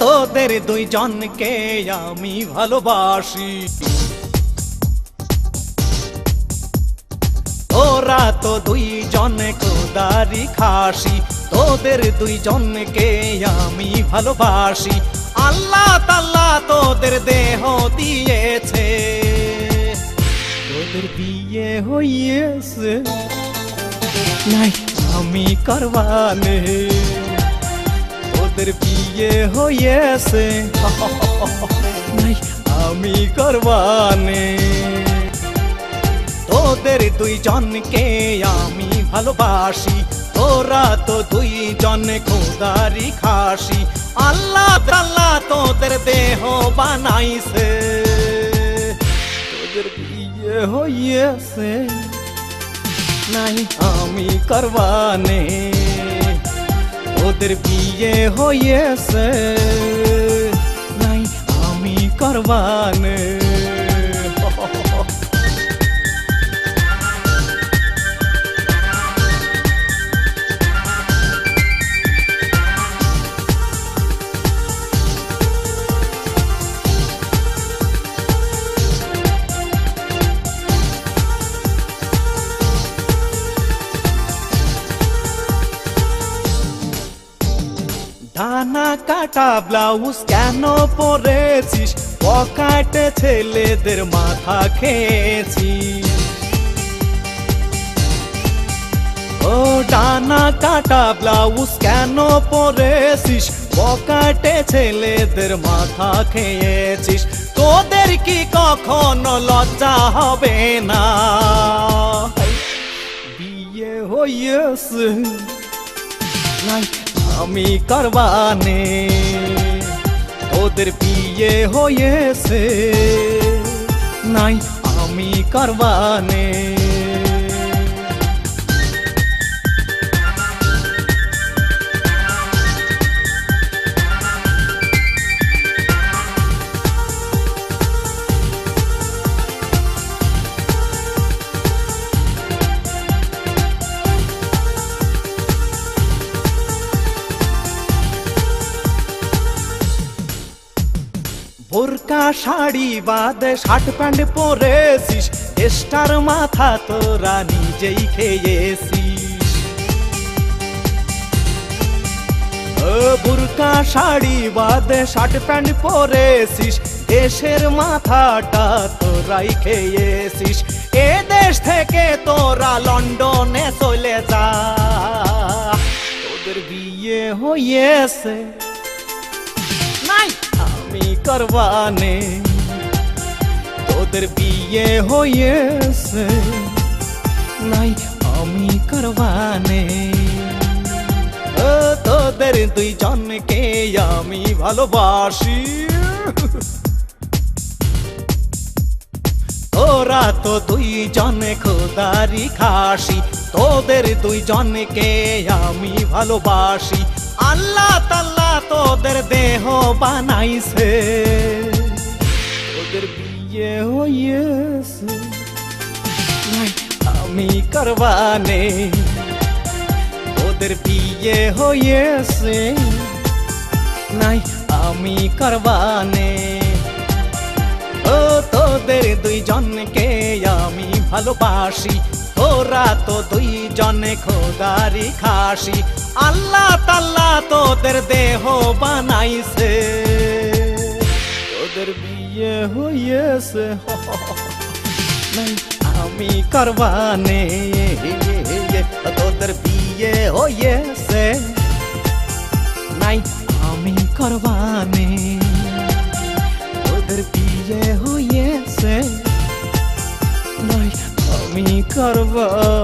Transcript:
তোদের দুইজনকে আমি ভালোবাসি। তোরা তো দুইজন কোদারি খাসি, তোদের দুইজনকে আমি ভালোবাসি। আল্লাহ তাল্লাহ তোদের দেহ দিয়েছে। তোদের বিয়ে হইয়েছে আমি করবানে। তোদের বিয়ে হইয়েছে। নাই, আমি করবানে। তোদের দুইজনকে আমি ভালোবাসি, তোরা তো দুইজন খোদারি খাসি। আল্লাহ তাল্লাহ তোদের দেহ বানাইছে। তোদের বিয়ে হইয়েছে। নাই, আমি করবানে। তোদের বিয়ে হয়েছে নাই আমি করবানে ডানা কাটা ব্লাউজ কেন পরেছিস? পকাটে ছেলেদের মাথা খেয়েছিস। ও ডানা কাটা ব্লাউজ কেন পরেছিস? পকাটে ছেলেদের মাথা খেয়েছিস। তোদের কি কখনো লজ্জা হবে না? বিয়ে হইয়েছে। আমি কারবানে ওদের বিয়ে হয়েছে। নাই আমি করবানে। বোরকা, শাড়ি, বাদে, শার্ট, প্যান্ট পরেছিস। এস্টার মাথা তোরা নিজেই খেয়েছিস। বুরকা, শাড়ি, বাদে, শার্ট, প্যান্ট পরেছিস। দেশের মাথাটা তোরাই খেয়েছিস। এ দেশ থেকে তোরা লন্ডনে চলে যা। তোদের বিয়ে হয়েছে আমি করবানে। তোদের বিয়ে হয়েছে, নাই আমি করবানে। তোদের দুইজনকে আমি ভালোবাসি। তোরা তো দুইজন খোদারি খাসি, তোদের দুইজনকে আমি ভালোবাসি। আল্লাহ তাল্লাহ তোদের দেহ বানাইছে। তোদের বিয়ে নাই, আমি করবানে। তোদের বিয়ে হয়েছে নাই, আমি করবানে। ও তোদের দুইজনকে আমি ভালোবাসি। তোরা তো দুইজন খোদারি খাসি। আল্লাহ তাল্লাহ তোদের দেহ বানাইছে। তোদের বিয়ে হয়েছে আমি করবানে। তোদের বিয়ে হয়েছে নাই, আমি করবানে। হয়েছে নাই আমি করবানে